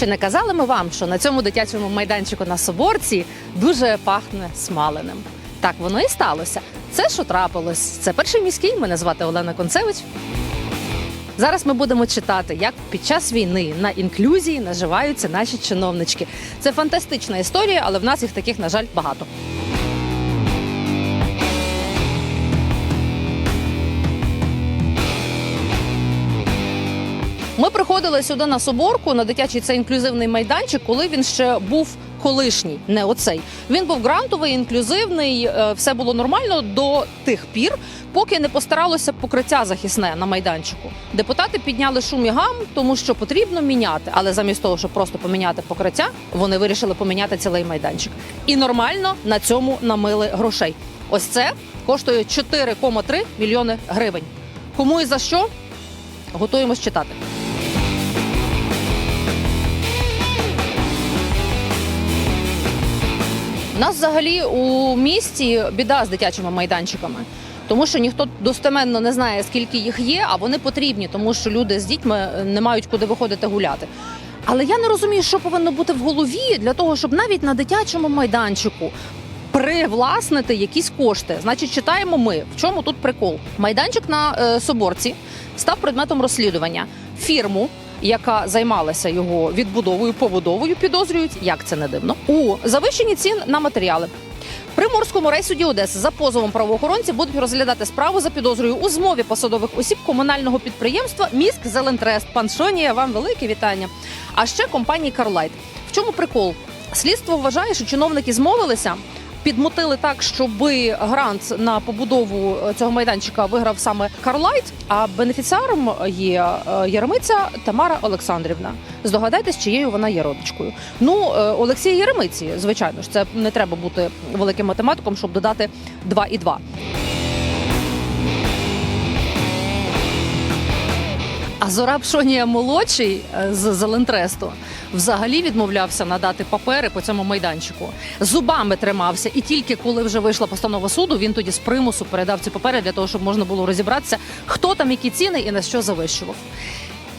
Чи не казали ми вам, що на цьому дитячому майданчику на Соборці дуже пахне смаленим? Так воно і сталося. Це що трапилось? Це перший міський. Мене звати Олена Концевич. Зараз ми будемо читати, як під час війни на інклюзії наживаються наші чиновнички. Це фантастична історія, але в нас їх таких, на жаль, багато. Ми приходили сюди на соборку на дитячий цей інклюзивний майданчик, коли він ще був колишній, не оцей. Він був грантовий, інклюзивний, е, все було нормально до тих пір, поки не постаралося покриття захисне на майданчику. Депутати підняли шум і гам, тому що потрібно міняти. Але замість того, щоб просто поміняти покриття, вони вирішили поміняти цілий майданчик. І нормально на цьому намили грошей. Ось це коштує 4,3 мільйони гривень. Кому і за що? Готуємось читати. У нас взагалі у місті біда з дитячими майданчиками, тому що ніхто достеменно не знає, скільки їх є, а вони потрібні, тому що люди з дітьми не мають куди виходити гуляти. Але я не розумію, що повинно бути в голові для того, щоб навіть на дитячому майданчику привласнити якісь кошти. Значить, читаємо ми. В чому тут прикол? Майданчик на е, Соборці став предметом розслідування. Фірму, яка займалася його відбудовою, побудовою, підозрюють, як це не дивно, у завищенні цін на матеріали. При морському рейсуді Одеси за позовом правоохоронці будуть розглядати справу за підозрою у змові посадових осіб комунального підприємства Міськ Зелентрест. Пан Шонія, вам велике вітання. А ще компанії Карлайт. В чому прикол? Слідство вважає, що чиновники змовилися. Підмотили так, щоб грант на побудову цього майданчика виграв саме Карлайт. А бенефіціаром є е, Яремиця Тамара Олександрівна. Здогадайтесь, чиєю вона є родичкою. Ну, е, Олексія Яремиці, звичайно ж, це не треба бути великим математиком, щоб додати 2 і 2. А Зораб Шонія молодший е, з Зелентресту взагалі відмовлявся надати папери по цьому майданчику. Зубами тримався, і тільки коли вже вийшла постанова суду, він тоді з примусу передав ці папери для того, щоб можна було розібратися, хто там які ціни і на що завищував.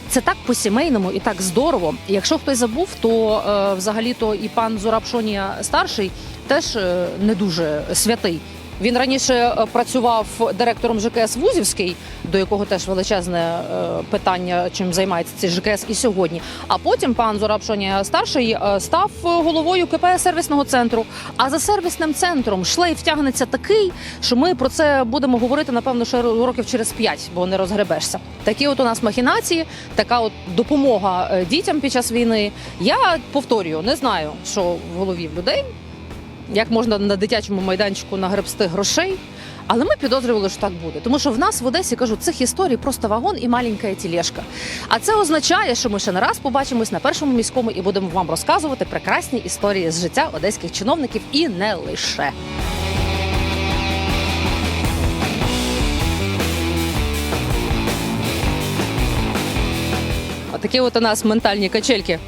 Це так по-сімейному і так здорово. Якщо хтось забув, то е, взагалі то і пан Зораб Шонія старший теж е, не дуже святий. Він раніше е, працював директором ЖКС Вузівський, до якого теж величезне е, питання, чим займається цей ЖКС і сьогодні. А потім пан Зорабшонія старший е, став головою КП сервісного центру. А за сервісним центром шлейф тягнеться такий, що ми про це будемо говорити напевно ще років через п'ять, бо не розгребешся. Такі от у нас махінації, така от допомога дітям під час війни. Я повторюю, не знаю, що в голові в людей як можна на дитячому майданчику нагребсти грошей. Але ми підозрювали, що так буде, тому що в нас в Одесі кажу, цих історій просто вагон і маленька тілешка. А це означає, що ми ще не раз побачимось на першому міському і будемо вам розказувати прекрасні історії з життя одеських чиновників і не лише. Отакі от у нас ментальні качельки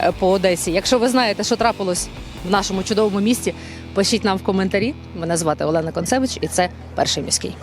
е, по Одесі. Якщо ви знаєте, що трапилось в нашому чудовому місті, пишіть нам в коментарі. Мене звати Олена Концевич, і це перший міський.